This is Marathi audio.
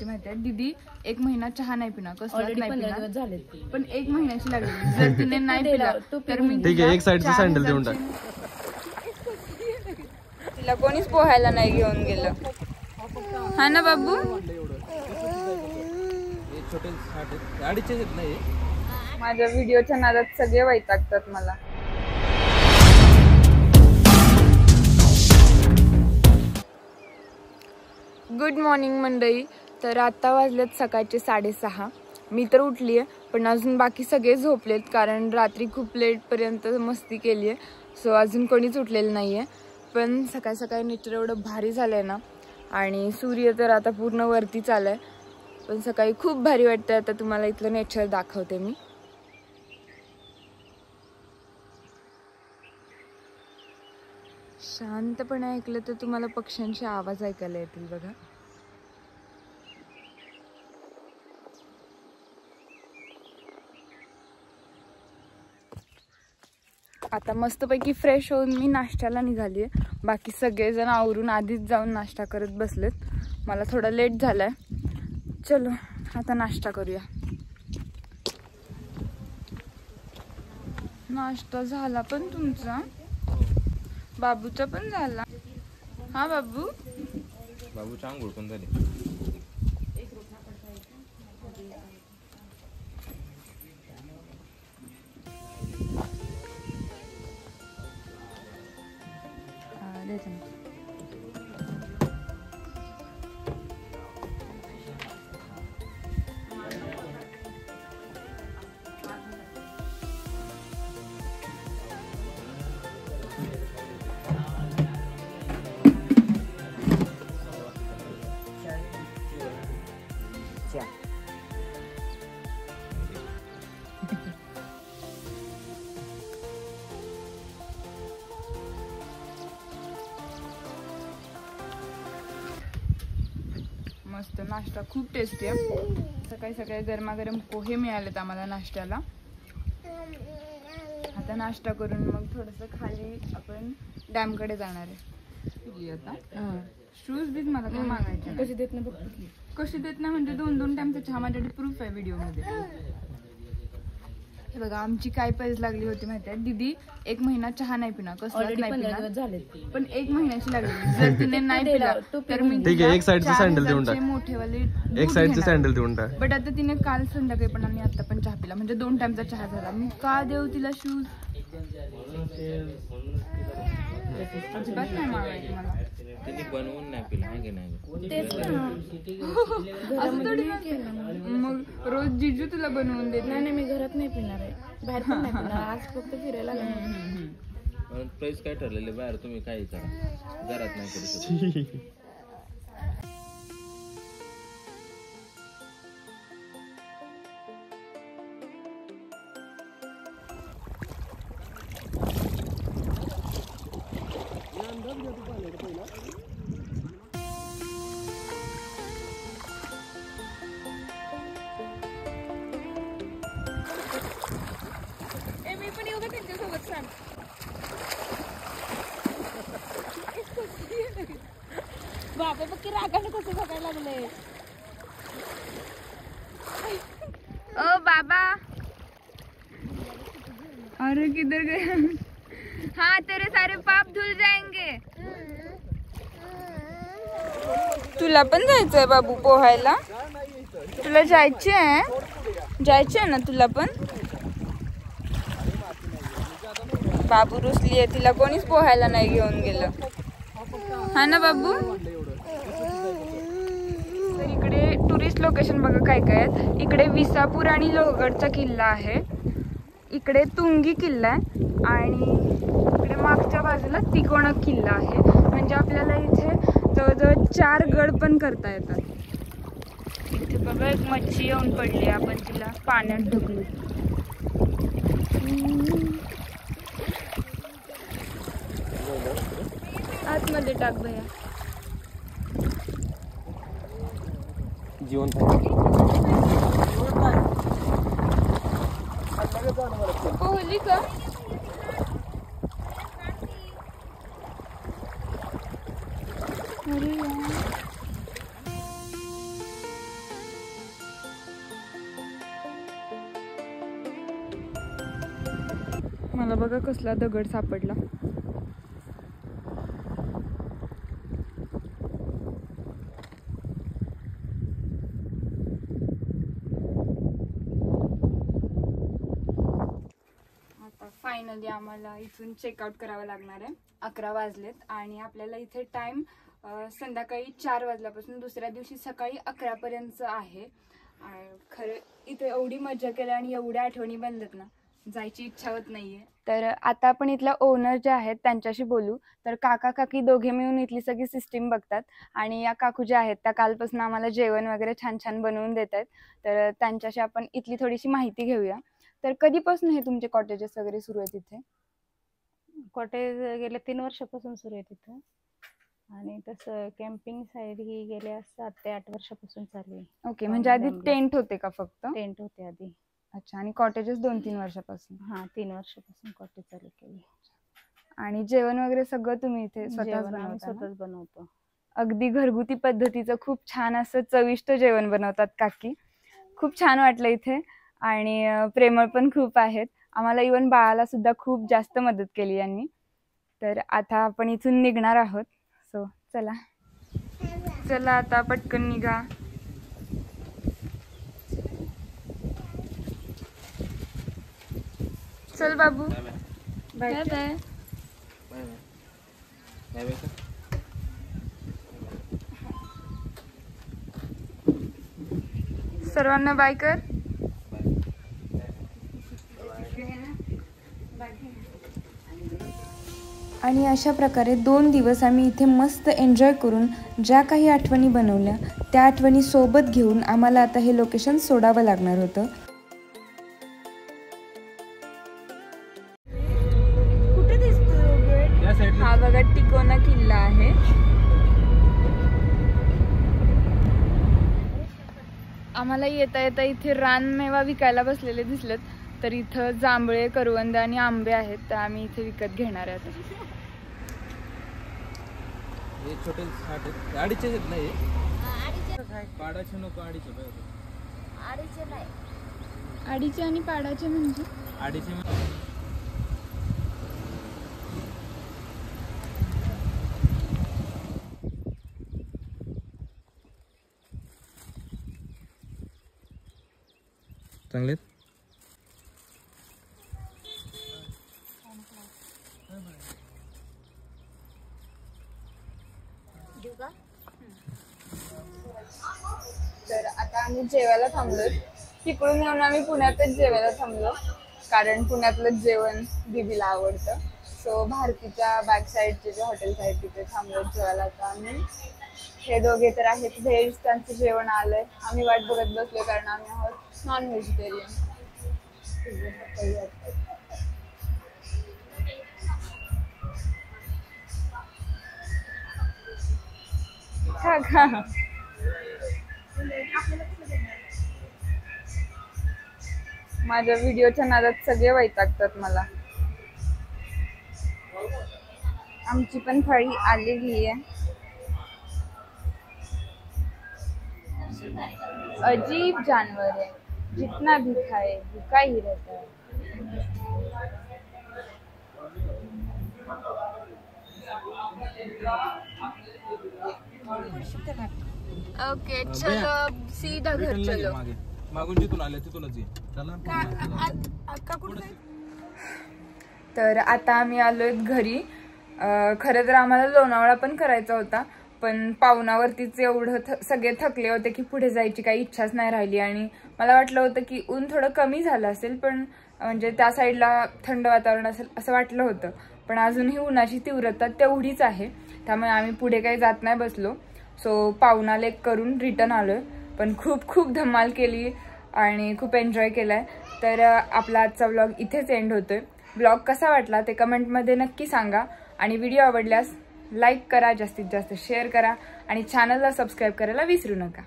होती माहिती आहे? दीदी एक महिना चहा नाही पिणार ऑलरेडी पंधरा दिवस झाले पण एक महिन्याची लागली. जर तिने नाही पिला तर मी ठीक आहे, एक देऊन हजारची- तिला कोणीच पोहायला नाही घेऊन गेलं. हा ना बाबू? माझ्या व्हिडिओच्या नादात सगळे वैतागतात मला. गुड मॉर्निंग मंडळी. तर आत्ता वाजलेत सकाळचे साडेसहा. मी तर उठली आहे पण अजून बाकी सगळे झोपलेत कारण रात्री खूप लेटपर्यंत मस्ती केली आहे सो अजून कोणीच उठलेलं नाही आहे पण सकाळ सकाळी नेचर एवढं भारी झालं आहे ना. आणि सूर्य तर आता पूर्ण वरती आलं आहे पण सकाळी खूप भारी वाटतं आता तुम्हाला इथलं नेचर दाखवते मी. शांतपणे ऐकलं तर तुम्हाला पक्ष्यांचे आवाज ऐकायला येतील बघा. आता मस्तपैकी फ्रेश होऊन मी नाश्त्याला निघाली आहे बाकी सगळेजण आवरून आधीच जाऊन नाश्ता करत बसलेत. मला थोडा लेट झालाय. चलो आता नाश्ता करूया. नाश्ता झाला पण तुमचा? बाबूचा पण झाला. हा बाबू? बाबू चांगूळ पण झाली. मस्त नाश्ता खूप टेस्टी आहे. सकाळी सकाळी गरमागरम पोहे मिळालेत आम्हाला नाश्त्याला. आता नाश्ता करून मग थोडस खाली आपण डॅमकडे जाणार आहे. आता? शूज बीज मला काय मागायचे कशी देत नाही कशी देत नाही म्हणजे दोन दोन टाइमचा चहा माझ्याकडे प्रूफ आहे व्हिडिओमध्ये. हे बघा आमची काय पैज लागली होती माहिती आहे दीदी एक महिना चहा नाही पिणार ऑलरेडी नाही पिणार. पण एक महिन्याची लागली जर तिने नाही पिला तर मी ठीक आहे, एक देऊन टाक. मोठेवाले साईडचे. सँडल देऊन टाक. बट आता तिने काल संध्याकाळी पण आणि आता पण चहा पिला. म्हणजे दोन टाइमचा चहा झाला. मी का देऊ तिला शूज अजिबात नाही मागायची मला. त्यांनी बनवून नाही पिलं मागे नाही तेच ना. असं थोडी मग रोज जिजू तुला बनवून देत. नाही नाही मी घरात नाही पिणार आहे. बाहेर पण नाही पिणार. आज फक्त फिरायला लागणार. प्राइस काय ठरलेले? बाहेर तुम्ही काही करा घरात नाही करू शकत बाबा बघ की रागाने कसं बघायला लागले? ओ बाबा. अरे किधर गए हाँ तेरे सारे पाप धुल जाएंगे. तुला पण जायचंय बाबू पोहायला? तुला जायचे आहे? जायचे आहे ना तुला पण? बाबू रुसली आहे तिला कोणीच पोहायला नाही घेऊन गेलं. हा ना बाबू तर इकडे टुरिस्ट लोकेशन बघा काय काय आहेत. इकडे विसापूर आणि लोहगडचा किल्ला आहे. इकडे तुंगी किल्ला आहे. आणि इकडे मागच्या बाजूला तिकोणा किल्ला आहे. म्हणजे आपल्याला इथे जवळजवळ चार गड पण करता येतात. इथे बघा एक मच्छी येऊन पडली आपण तिला पाण्यात ढकलू आतमध्ये टाक भया. जीवन हो, मला बघा कसला दगड सापडला. फायनली आम्हाला इथून चेकआउट करावं लागणार आहे. अकरा वाजलेत आणि आपल्याला इथे टाइम संध्याकाळी चार वाजल्यापासून दुसऱ्या दिवशी सकाळी अकरापर्यंत आहे. आणि खरं इथे एवढी मजा केली आणि एवढ्या आठवणी बनल्यात ना जायची इच्छा होत नाहीये. तर आता आपण इथल्या ओनर जे आहेत त्यांच्याशी बोलू. तर काका काकी दोघे मिळून इथली सगळी सिस्टीम बघतात. आणि या काकू ज्या आहेत त्या कालपासून आम्हाला जेवण वगैरे छान छान बनवून देत आहेत तर त्यांच्याशी आपण इथली थोडीशी माहिती घेऊया. तर कधीपासून हे तुमचे कॉटेजेस वगैरे सुरू आहेत इथे? कॉटेज गेल्या तीन वर्षापासून सुरू आहे तिथं आणि तसं कॅम्पिंग साईड ही गेल्या सात ते आठ वर्षापासून चालू आहे. ओके म्हणजे आधी. टेंट होते का फक्त? टेंट होते आधी. अच्छा आणि कॉटेजेस दोन तीन वर्षापासून. हा तीन वर्षापासून कॉटेज चालू केली. आणि जेवण वगैरे सगळं तुम्ही इथे? स्वतःच बनवतो. अगदी घरगुती पद्धतीचं खूप छान असं चविष्ट जेवण बनवतात काकी. खूप छान वाटलं इथे. आणि प्रेमळ पण खूप आहेत. आम्हाला इवन बाळाला सुद्धा खूप जास्त मदत केली यांनी. तर आता आपण इथून निघणार आहोत. सो चला. चला आता पटकन निघा. चल बाबू. Bye bye. सर्वांना बाय कर. आणि अशा प्रकारे दोन दिवस आम्ही इथे मस्त एन्जॉय करून ज्या काही आठवणी बनवल्या त्या आठवणी सोबत घेऊन आम्हाला आता हे लोकेशन सोडावं लागणार होतं. कुठे दिसतो या साईडला हा बघा टिकोना किल्ला आहे. आम्हाला येता येता इथे रानमेवा विकायला बसलेले दिसलेत. तर इथं जांभळे करवंद आणि आंबे आहेत. तर आम्ही इथे विकत घेणार आहे आता. हे छोटे साठ आहेत. अडीचशे आहेत नाही पाडाचे नको अडीचशे आणि पाडाचे म्हणजे? अडीचशे चांगले तर आता आम्ही जेवायला थांबलो तिकडून येऊन आम्ही पुण्यातच जेवायला थांबलो. कारण पुण्यातलंच जेवण दीदीला आवडतं. सो भारतीच्या बॅक साईडचे जे हॉटेल्स आहेत तिथे थांबलो जेवायला तर आम्ही. हे दोघे तर आहेत. व्हेज त्यांचं जेवण आलंय. आम्ही वाट बघत बसलो कारण आम्ही आहोत नॉन व्हेजिटेरियन खा खा. माझ्या व्हिडिओच्या नादात सगळे वैतागतात मला. आमची पण थाळी आलेली आहे. अजीब जानवर है जितना भी खाए भूखा ही रहता है. ओके चलो सीधा घर चलो। मागून जिथून आले तिथूनच ये. चला तर आता आम्ही आलोय घरी. खरं तर आम्हाला लोणावळा पण करायचा होता पण पावनावरतीच एवढं थ सगळे थकले होते की पुढे जायची काही इच्छाच नाही राहिली आणि मला वाटलं होतं की ऊन थोडं कमी झालं असेल पण म्हणजे त्या साईडला थंड वातावरण असेल असं वाटलं होतं. पण अजूनही उन्हाची तीव्रता तेवढीच आहे त्यामुळे आम्ही पुढे काही जात नाही बसलो. सो पावना लेक करून रिटर्न आलोय. पण खूप खूप धमाल केली आणि खूप एन्जॉय केलाय. तर आपला आजचा व्लॉग इथेच एंड होतोय. ब्लॉग कसा वाटला ते कमेंटमध्ये नक्की सांगा. आणि व्हिडिओ आवडल्यास लाईक करा जास्तीत जास्त शेअर करा. आणि चॅनलला सबस्क्राईब करायला विसरू नका.